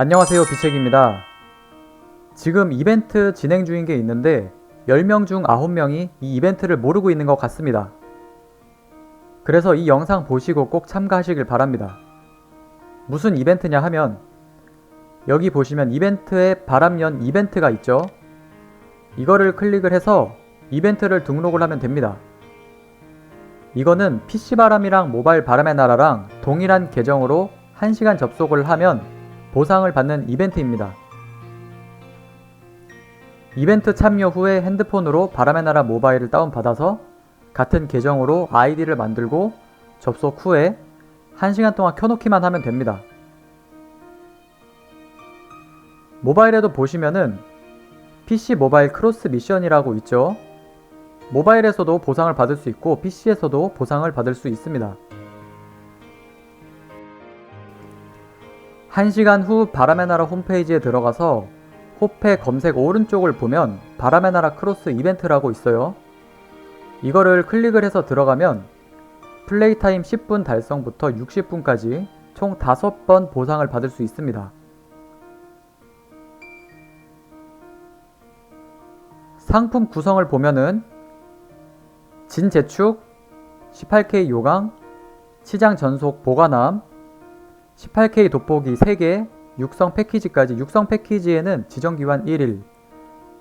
안녕하세요 비책입니다. 지금 이벤트 진행 중인 게 있는데 10명 중 9명이 이 이벤트를 모르고 있는 것 같습니다. 그래서 이 영상 보시고 꼭 참가하시길 바랍니다. 무슨 이벤트냐 하면 여기 보시면 이벤트에 바람연 이벤트가 있죠. 이거를 클릭을 해서 이벤트를 등록을 하면 됩니다. 이거는 PC바람이랑 모바일 바람의 나라랑 동일한 계정으로 1시간 접속을 하면 보상을 받는 이벤트입니다. 이벤트 참여 후에 핸드폰으로 바람의 나라 모바일을 다운받아서 같은 계정으로 아이디를 만들고 접속 후에 1시간 동안 켜놓기만 하면 됩니다. 모바일에도 보시면은 PC 모바일 크로스 미션이라고 있죠. 모바일에서도 보상을 받을 수 있고 PC에서도 보상을 받을 수 있습니다. 1시간 후 바람의 나라 홈페이지에 들어가서 호패 검색 오른쪽을 보면 바람의 나라 크로스 이벤트라고 있어요. 이거를 클릭을 해서 들어가면 플레이 타임 10분 달성부터 60분까지 총 5번 보상을 받을 수 있습니다. 상품 구성을 보면은 진재축, 18K 요강, 치장 전속 보관함, 18K 돋보기 3개, 육성 패키지까지 육성 패키지에는 지정기환 1일,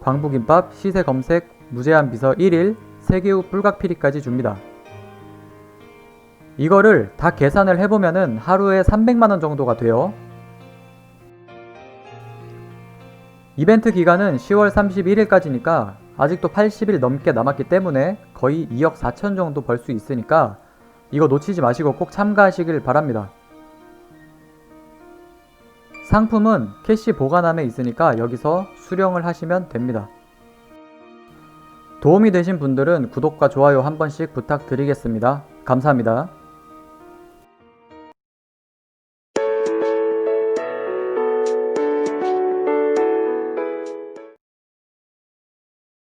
광부김밥, 시세 검색, 무제한 비서 1일, 세계후 불각피리까지 줍니다. 이거를 다 계산을 해보면은 하루에 300만원 정도가 돼요. 이벤트 기간은 10월 31일까지니까 아직도 80일 넘게 남았기 때문에 거의 2억 4천 정도 벌 수 있으니까 이거 놓치지 마시고 꼭 참가하시길 바랍니다. 상품은 캐시 보관함에 있으니까 여기서 수령을 하시면 됩니다. 도움이 되신 분들은 구독과 좋아요 한 번씩 부탁드리겠습니다. 감사합니다.